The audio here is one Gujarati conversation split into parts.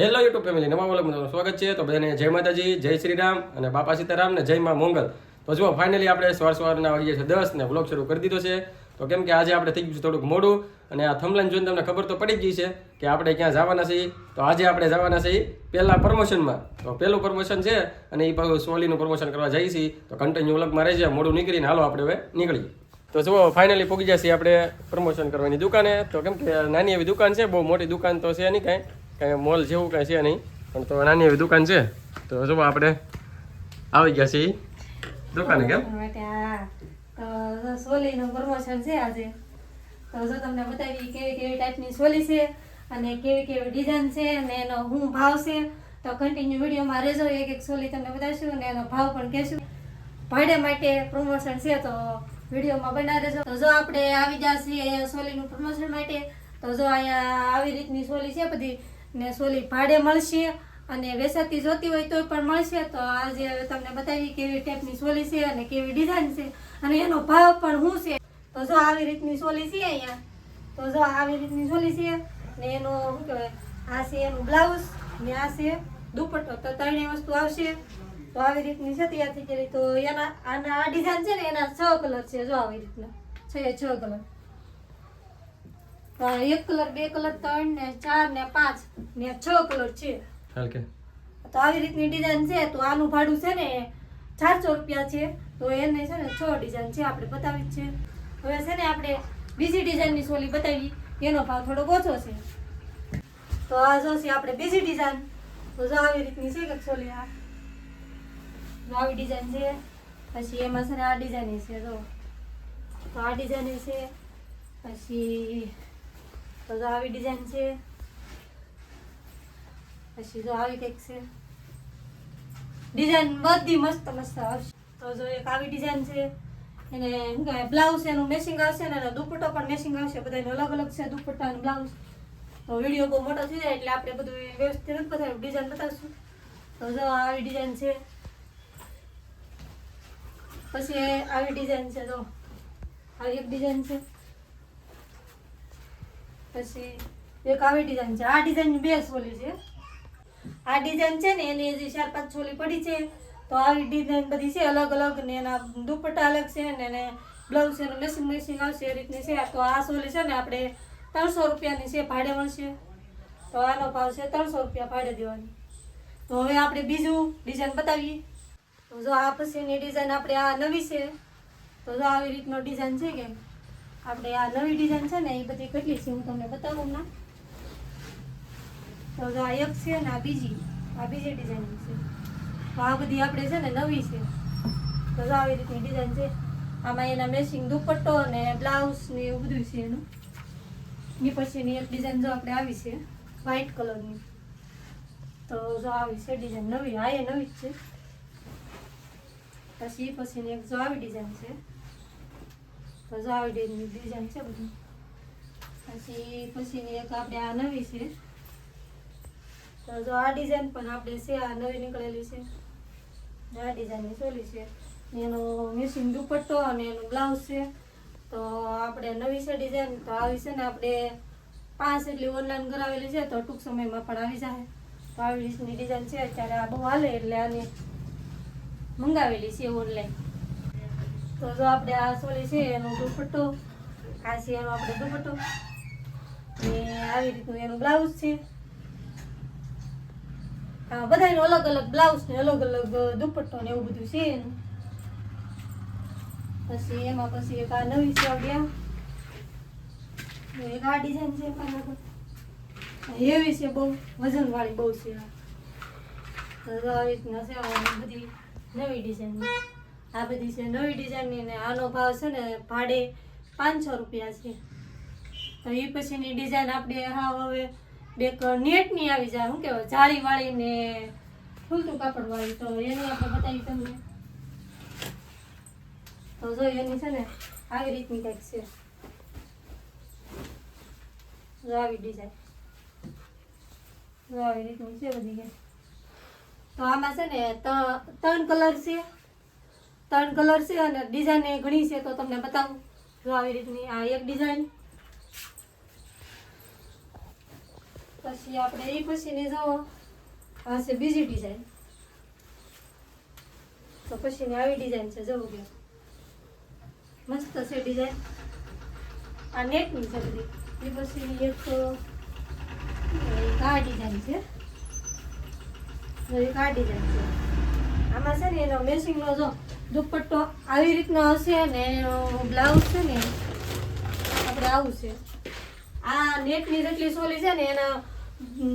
હેલો યુટ્યુબ ફેમિલી નવા વ્લોગમાં મિત્રો સ્વાગત છે. તો બધાને જય માતાજી, જય શ્રી રામ અને બાપા સીતારામ ને જય મા મોંગલ. તો જુઓ ફાઇનલી આપણે સવાર સવારના વાગીએ છે દસ ને બ્લોગ શરૂ કરી દીધો છે. તો કેમ કે આજે આપણે થઈ ગયું છે થોડુંક મોડું અને આ થમલાઈન જોઈને તમને ખબર તો પડી ગઈ છે કે આપણે ક્યાં જવાના છીએ. તો આજે આપણે જવાના છીએ પહેલાં પ્રમોશનમાં તો પહેલું પ્રમોશન છે અને એ પાછું સોલીનું પ્રમોશન કરવા જઈએ છીએ. તો કન્ટિન્યુ વ્લોગમાં રહી જાય મોડું નીકળીને હાલો આપણે હવે નીકળીએ. તો જુઓ ફાઇનલી પૂગી જશે આપણે પ્રમોશન કરવાની દુકાને. તો કેમ કે નાની એવી દુકાન છે, બહુ મોટી દુકાન તો છે નહીં કાંઈ. કાંઈ મોલ જેવું કાંઈ છે નહીં, પણ તો નાની એવી દુકાન છે. તો જો આપણે આવી ગયા છીએ દુકાને કેમ? તો પ્રમોશન છે આજે. તો જો તમને બતાવી કેવી કેવી ટાઈપની સોલી છે અને કેવી કેવી ડિઝાઇન છે અને એનો શું ભાવ છે. તો કન્ટિન્યુ વિડીયોમાં રહેજો, એક એક સોલી તમને બતાવીશું અને એનો ભાવ પણ કહેશું. ભાડે માટે પ્રમોશન છે, તો વિડીયોમાં બના રહેજો. તો જો આપણે આવી ગયા છીએ સોલીનું પ્રમોશન માટે, તો જો અહીંયા આવી રીતની સોલી છે બધી. ને સોલી ભાડે મળશે અને વેસાતી જોતી હોય તોય પણ મળશે. તો આજે તમને બતાવી કેવી ટાઈપની સોલી છે અને કેવી ડિઝાઇન છે અને એનો ભાવ પણ શું છે. તો જો આવી રીતની સોલી છે અહીંયા. તો જો આવી રીતની સોલી છે ને એનો શું કહેવાય, આ છે એનું બ્લાઉઝ ને આ છે દુપટ્ટો. તો ત્રણેય વસ્તુ આવશે. તો આવી રીતની છે તૈયાર થઈ તો એના, આના આ ડિઝાઇન છે ને એના છ કલર છે જો આવી રીતના. છે છ કલર. એક કલર બે કલર ત્રણ ને ચાર ને પાંચ ને છ કલર છે. તો આવી રીતની ડિઝાઇન છે તો આનું ભાડું છે ને ચારસો રૂપિયા છે. તો એને છે ને છ ડિઝાઇન છે આપણે બતાવી છે. હવે છે ને આપણે બીજી ડિઝાઇનની સોલી બતાવી. એનો ભાવ થોડોક ઓછો છે. તો આ જો છે આપણે બીજી ડિઝાઇન તો જો આવી રીતની છે કે સોલી આ. આવી ડિઝાઇન છે. પછી એમાં છે ને આ ડિઝાઇન છે જો. તો આ ડિઝાઇન છે. પછી તો જો આવી ડિઝાઇન છે. પછી જો આવી કંઈક છે. ડિઝાઇન બધી મસ્ત મસ્ત આવશે. તો જો એક આવી ડિઝાઇન છે. એને શું કહેવાય બ્લાઉઝ એનું મેસિંગ આવશે ને એનો દુપટ્ટો પણ મેસિંગ આવશે. બધાનો અલગ અલગ છે દુપટ્ટા અને બ્લાઉઝ તો વીડિયો બહુ મોટો થઈ જાય એટલે આપણે બધું વ્યવસ્થિત નથી બતાવ્યું. ડિઝાઇન બતાવશું. તો જો આવી ડિઝાઇન છે. પછી આવી ડિઝાઇન છે, જો. આવી એક ડિઝાઇન છે. પછી એક આવી ડિઝાઇન છે. આ ડિઝાઇન બે સોલી છે. આ ડિઝાઇન છે ને, એની હજી ચાર પાંચ છોલી પડી છે. તો આવી ડિઝાઇન બધી છે, અલગ અલગ ને એના દુપટ્ટા અલગ છે ને એને બ્લાઉઝ એનું મેસિંગ મેસિંગ આવશે, એ રીતની છે. તો આ સોલી છે ને, આપણે ત્રણસો રૂપિયાની છે, ભાડે મળશે. તો આનો ભાવ છે ત્રણસો રૂપિયા ભાડે દેવાની. તો હવે આપણે બીજું ડિઝાઇન બતાવીએ. તો જો આ પછીની ડિઝાઇન આપણે આ નવી છે. તો જો આવી રીતનો ડિઝાઇન છે કે આપણે આ નવી ડિઝાઇન છે ને એ બધી કેટલી છે હું તમને બતાવું ના તો આ એક છે ને આ બીજી આ બીજી ડિઝાઇન છે. તો આ બધી આપણે છે ને નવી છે. તો આવી રીતની ડિઝાઇન છે. આમાં એના મેચિંગ દુપટ્ટો અને બ્લાઉઝ ને એવું બધું છે એનું. એ પછીની એક ડિઝાઇન જો આપણે આવી છે વ્હાઇટ કલરની તો જો આવી છે ડિઝાઇન નવી હા એ નવી જ છે. પછી પછીની એક જો આવી ડિઝાઇન છે. તો આવી ડિઝાઇન છે બધી. પછી, પછીની એક આપણે આ નવી છે. તો જો આ ડિઝાઇન પણ આપણે છે, આ નવી નીકળેલી છે. આ ડિઝાઇનની ચોલી છે. એનો મિશિંગ દુપટ્ટો અને એનું બ્લાઉઝ છે. તો આપણે નવી છે ડિઝાઇન તો આવી છે ને આપણે પાંચ એટલી ઓનલાઈન કરાવેલી છે, તો ટૂંક સમયમાં પણ આવી જાય તો આવી ડિઝાઇન છે. અત્યારે આ બહુ હાલે એટલે આને મંગાવેલી છે ઓનલાઈન તો જો આપણે આ સોલી છે, એનો દુપટ્ટો. આ છે એનો આપણે દુપટ્ટો. ને આવી રીતનું એનું બ્લાઉઝ છે. હા બધાયનું અલગ અલગ બ્લાઉઝ ને અલગ અલગ દુપટ્ટો ને એવું બધું છે એનું. પછી એમાં પછી એક આ નવી છે. ગયા એક આ ડિઝાઇન છે હેવી છે બહુ, વજનવાળી બહુ છે આ. રીતના છે બધી નવી ડિઝાઇન આ બધી છે નવી ડિઝાઇનની ને આનો ભાવ છે ને ભાડે પાંચસો રૂપિયા છે. તો એ પછીની ડિઝાઇન આપણે હા હવે બેક નેટની આવી જાય, શું કહેવાય, જાળીવાળી ને ફૂલતું કાપડવાળી. તો એની આપણે બતાવી તમને. તો જો એની છે ને આવી રીતની કંઈક છે. આવી ડિઝાઇન આવી રીતની છે બધી તો આમાં છે ને ત્રણ કલર છે. ત્રણ કલર છે અને ડિઝાઇન એ ઘણી છે, તો તમને બતાવું. જો આવી રીતની આ એક ડિઝાઇન પછી આપણે એ પછીની જુઓ. આ છે બીજી ડિઝાઇન તો પછીની આવી ડિઝાઇન છે જવું કે. મસ્ત છે ડિઝાઇન આ નેટની છે બધી. એ પછીની એક આ ડિઝાઇન છે. એક આ ડિઝાઇન છે. આમાં છે ને એનો મેચિંગનો જો દુપટ્ટો આવી રીતનો હશે ને બ્લાઉઝ છે ને, આપણે આવું છે. આ નેટની જેટલી સોલી છે ને, એના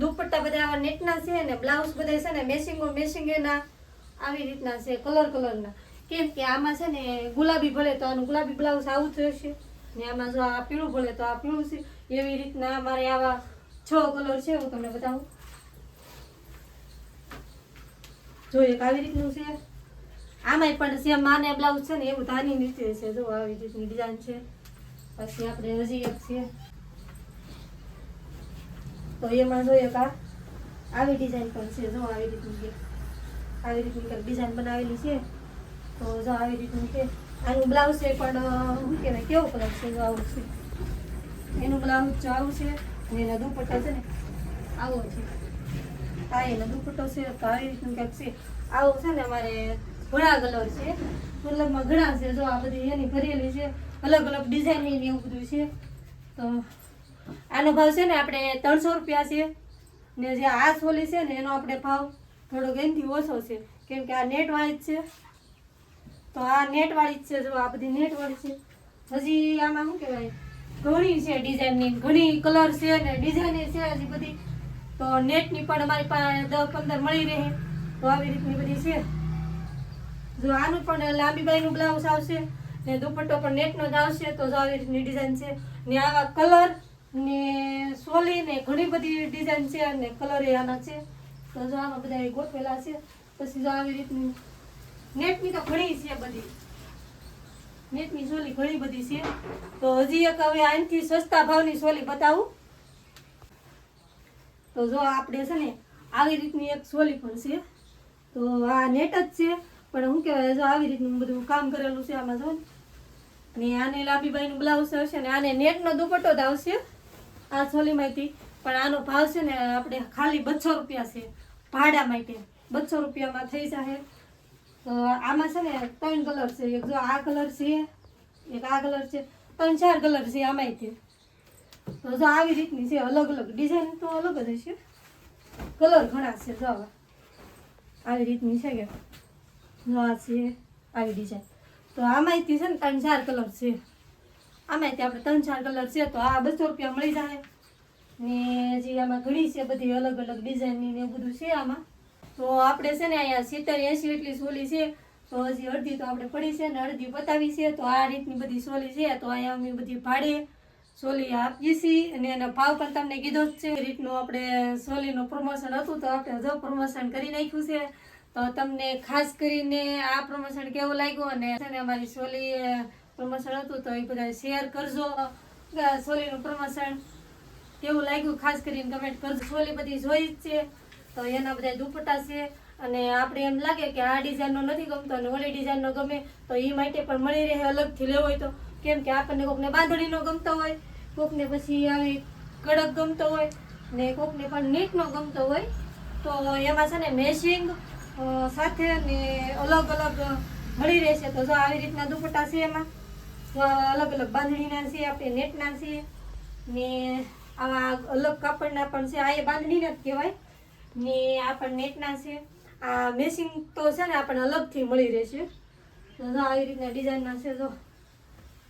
દુપટ્ટા બધા આવા નેટના છે ને બ્લાઉઝ બધા છે ને મેસિંગો મેસિંગ એના, આવી રીતના છે કલર કલરના કેમ કે આમાં છે ને, ગુલાબી ભલે તો આનું ગુલાબી બ્લાઉઝ આવું થશે ને આમાં જો આ પીળું ભલે તો આ પીળું છે. એવી રીતના અમારે આવા છ કલર છે, હું તમને બતાવું. જો એક આવી રીતનું છે. આમાંય પણ સેમ માને બ્લાઉઝ છે ને એવું ધાની નીચે છે, જો આવી રીતની ડિઝાઇન છે. પછી આપણે હજી એક છે તો એમાં જોઈએ કા આવી ડિઝાઇન પણ છે, જો આવી રીતની આવી રીતની કંઈક ડિઝાઇન બનાવેલી છે. તો જો આવી રીતનું છે આનું બ્લાઉઝ છે પણ શું કહેવાય, કેવો કલર છે, જો આવું છે. એનું બ્લાઉઝ જો આવું છે અને એના દુપટ્ટા છે ને, આવો છે. હા, એનો દુપટ્ટો છે, તો આવી રીતનું કંઈક છે. આવું છે ને અમારે ઘણા કલર છે. મતલબમાં ઘણા છે. જો આ બધી એની ભરેલી છે. અલગ અલગ ડિઝાઇનની એવું બધું છે. તો આનો ભાવ છે ને આપણે ત્રણસો રૂપિયા છે. ને જે આ સોલી છે ને એનો આપણે ભાવ થોડોક એનાથી ઓછો છે. કેમ કે આ નેટવાળી જ છે. તો આ નેટવાળી જ છે જો આ બધી નેટવાળી છે. હજી આમાં શું કહેવાય? ઘણી છે ડિઝાઇનની ઘણી કલર છે ને ડિઝાઇન છે હજી બધી. તો નેટની પણ અમારી પાસે દસ પંદર મળી રહે. તો આવી રીતની બધી છે. જો આનું પણ લાંબી બાઈનું બ્લાઉઝ આવશે ને દુપટ્ટો પણ નેટનો જ આવશે, તો આવી રીતની ડિઝાઇન છે. ને આવા કલર ને સોલી ને ઘણી બધી ડિઝાઇન છે અને કલર એ આના છે. તો જો આમાં બધા ગોઠવેલા છે. પછી જો આવી રીતની નેટની તો ઘણી છે બધી. નેટની સોલી ઘણી બધી છે. તો હજી એક હવે આનાથી સસ્તા ભાવની સોલી બતાવું. તો જો આપણે છે ને આવી રીતની એક સોલી પણ છે. તો આ નેટ જ છે. પણ શું કહેવાય જો આવી રીતનું બધું કામ કરેલું છે આમાં જો ને. આને લાંબીબાઈનું બ્લાઉઝ આવશે ને આને નેટનો દુપટ્ટો જ આવશે. આ સોલીમાંથી પણ આનો ભાવ છે ને આપણે ખાલી બસો રૂપિયા છે. ભાડા માટે બસો રૂપિયામાં થઈ જશે આમાં છે ને ત્રણ કલર છે. એક જો આ કલર છે, એક આ કલર છે. ત્રણ ચાર કલર છે આમાંય તો જો આવી રીતની છે, અલગ અલગ ડિઝાઇન તો અલગ જ હશે. કલર ઘણા છે, જો. આવી રીતની છે કે. જો આ છે, આવી ડિઝાઇન તો આમાંયથી છે ને ત્રણ ચાર કલર છે. આમાંયથી આપણે ત્રણ ચાર કલર છે, તો આ બસો રૂપિયા મળી જાય. ને જે આમાં ઘણી છે બધી અલગ અલગ ડિઝાઇનની ને બધું છે આમાં. તો આપણે છે ને અહીંયા સિત્તેર એંસી એટલી સોલી છે. તો હજી અડધી તો આપણે પડી છે ને અડધી પતાવી છે. તો આ રીતની બધી સોલી છે. તો અહીંયા અમે બધી ભાડે સોલી આપીએ છીએ. અને એનો ભાવ પણ તમને કીધો જ છે. રીતનું આપણે સોલીનું પ્રમોશન હતું તો આપણે જો પ્રમોશન કરી નાખ્યું છે. તો તમને ખાસ કરીને આ પ્રમોશન કેવું લાગ્યું? અને અમારી સોલી પ્રમોશન હતું તો એ બધા શેર કરજો. સોલીનું પ્રમોશન કેવું લાગ્યું? ખાસ કરીને કમેન્ટ કરજો. સોલી બધી જોઈ જ છે. તો એના બધા દુપટ્ટા છે. અને આપણે એમ લાગે કે આ ડિઝાઇનનો નથી ગમતો અને ઓલી ડિઝાઇનનો ગમે તો એ માટે પણ મળી રહે, અલગથી લેવો હોય તો. કેમ કે આપણને કોકને બાંધણીનો ગમતો હોય, કોકને પછી આવી કડક ગમતો હોય ને કોકને પણ નીટનો ગમતો હોય. તો એમાં છે ને મેચિંગ સાથે ને અલગ અલગ મળી રહેશે તો જો આવી રીતના દુપટ્ટા છે એમાં અલગ અલગ બાંધણીના છે, આપણે નેટના છે, ને આવા અલગ કાપડના પણ છે. આ એ બાંધણીના જ કહેવાય. ને આ પણ નેટના છે. આ મેસિંગ તો છે ને આપણને અલગથી મળી રહેશે જો આવી રીતના ડિઝાઇનના છે, જો.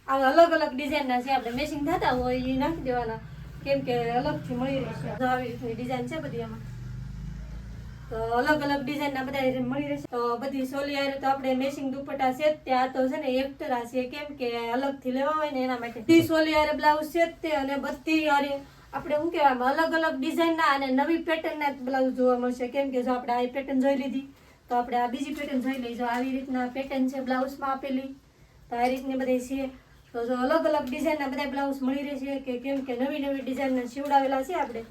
આવા અલગ અલગ ડિઝાઇનના છે. આપણે મેસિંગ થતા હોય એ નાખી દેવાના. કેમ કે અલગથી મળી રહેશે જો આવી રીતની ડિઝાઇન છે બધી એમાં અલગ અલગ ડિઝાઇનના બધા મળી રહેશે. તો બધી સોલિયાર તો આપણે મેચિંગ દુપટ્ટા છે ત્યાં તો છે ને એક છે કેમ કે અલગથી લેવા હોય ને એના માટે. બધી સોલિયાર બ્લાઉઝ છે તે અને બધી અરે, આપણે શું કહેવાય, અલગ અલગ ડિઝાઇનના અને નવી પેટર્નના બ્લાઉઝ જોવા મળશે. કેમ કે જો આપણે આ પેટર્ન જોઈ લીધી, તો આપણે આ બીજી પેટર્ન જોઈ લઈ જો આવી રીતના પેટર્ન છે બ્લાઉઝમાં આપેલી, તો આ રીતની બધી છે. તો જો અલગ અલગ ડિઝાઇનના બધા બ્લાઉઝ મળી રહેશે કે કેમ કે નવી નવી ડિઝાઇનના સીવડાવેલા છે આપણે.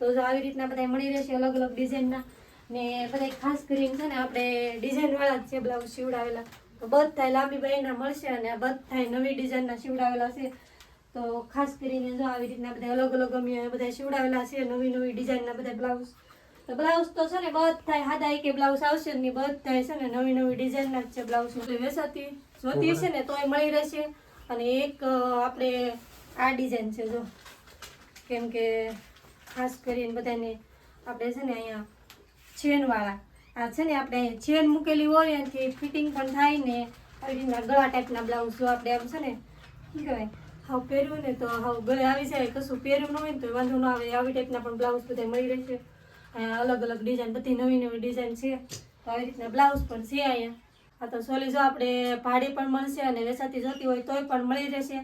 તો જો આવી રીતના બધા મળી રહેશે અલગ અલગ ડિઝાઇનના ને બધા ખાસ કરીને છે ને આપણે ડિઝાઇનવાળા જ છે બ્લાઉઝ સીવડાવેલા. તો બધા લાંબી બહેના મળશે અને બધા નવી ડિઝાઇનના સીવડાવેલા છે. તો ખાસ કરીને જો આવી રીતના બધા અલગ અલગ અમે બધા સીવડાવેલા છે, નવી નવી ડિઝાઇનના બધા બ્લાઉઝ તો બ્લાઉઝ તો છે ને બધા સાદા એક બ્લાઉઝ આવશે ને બધા છે ને નવી નવી ડિઝાઇનના જ છે બ્લાઉઝ એટલે વેસાતી જોતી છે ને તોય મળી રહેશે. અને એક આપણે આ ડિઝાઇન છે જો. કેમ કે ખાસ કરીને બધાને આપણે છે ને અહીંયા ચેનવાળા. આ છે ને આપણે ચેન મૂકેલી હોય એનાથી ફિટિંગ પણ થાય ને આવી રીતના ગળા ટાઈપના બ્લાઉઝ આપણે આમ છે ને, શું કહેવાય, હાવ પહેર્યું ને તો હાવ ગળે આવી જાય, કશું પહેર્યું ન હોય ને તો વાંધો ન આવે, આવી ટાઈપના પણ બ્લાઉઝ બધા મળી રહેશે. અહીંયા અલગ અલગ ડિઝાઇન, બધી નવી નવી ડિઝાઇન છે. તો આવી રીતના બ્લાઉઝ પણ છે અહીંયા. આ તો સોલી જો આપણે ભાડે પણ મળશે અને વેચાતી જોતી હોય તોય પણ મળી રહેશે.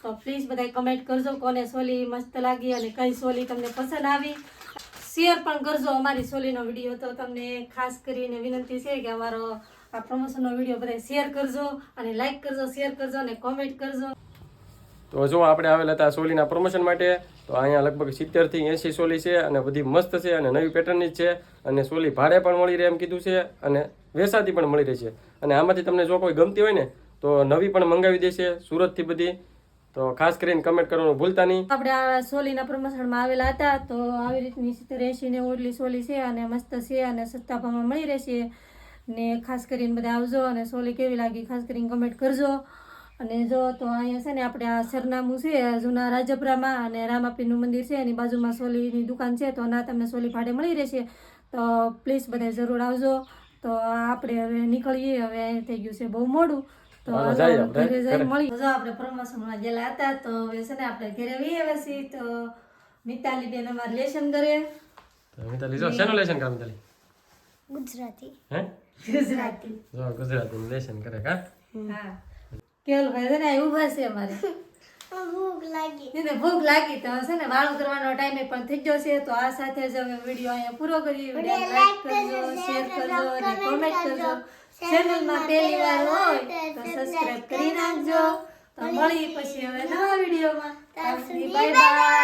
તો પ્લીઝ બધા કમેન્ટ કરજો કોને સોલી મસ્ત લાગી અને કઈ સોલી તમને પસંદ આવી. શેર પણ કરજો. અમારી સોલીનો વીડિયો તો તમને ખાસ કરીને વિનંતી છે કે અમારો આ પ્રમોશનનો વીડિયો બધા શેર કરજો અને લાઈક કરજો શેર કરજો અને કોમેન્ટ કરજો. તો જો આપણે આવેલા હતા સોલીના પ્રમોશન માટે, તો અહીંયા લગભગ સિત્તેરથી એંસી સોલી છે અને બધી મસ્ત છે અને નવી પેટર્નની જ છે. અને સોલી ભાડે પણ મળી રહે એમ કીધું છે અને વેસાતી પણ મળી રહે છે. અને આમાંથી તમને જો કોઈ ગમતી હોય ને, તો નવી પણ મંગાવી દેશે. સુરતથી બધી તો ખાસ કરીને કમેન્ટ કરવાનું ભૂલતા નહીં. આપણે સોલીના પ્રમોશનમાં આવેલા હતા, તો આવી રીતની સિત્તેર એંશી ને સોલી છે અને મસ્ત છે અને સસ્તા ભાવમાં મળી રહેશે. ને ખાસ કરીને બધા આવજો અને સોલી કેવી લાગી ખાસ કરીને કમેન્ટ કરજો. અને જો તો અહીંયા છે ને આપણે આ સરનામું છે, જૂના રાજપરામાં અને રામાપીનું મંદિર છે, એની બાજુમાં સોલીની દુકાન છે, તો ના તમને સોલી ભાડે મળી રહેશે. તો પ્લીઝ બધા જરૂર આવજો. તો આપણે હવે નીકળીએ, હવે થઈ ગયું છે બહુ મોડું. તો ઘરે જઈને મળી. જો આપણે પ્રમોશનમાં ગયેલા હતા તો હવે છે ને આપણે ઘરે વી આવ્યા છીએ તો મિતાલી બેન અમારે લેશન કરે. મિતાલી જો શેનું લેશન કરે મિતાલી? ગુજરાતી. હે? ગુજરાતી. જો ગુજરાતીનું લેશન કરે કા? હા. કેવલ ભાઈ છે ને અહીં ઊભા છે અમારે. ભૂખ લાગી. એને ભૂખ લાગી તો છે ને વાળું કરવાનો ટાઈમે પણ થઈ ગયો છે તો આ સાથે જ અમે વીડિયો અહીંયા પૂરો કરીએ. વીડિયો લાઈક કરજો શેર કરજો અને કોમેન્ટ કરજો. ચેનલમાં પહેલી વાર હોય તો સબસ્ક્રાઇબ કરી નાખજો. તો મળી પછી હવે નવા વિડીયોમાં. Bye bye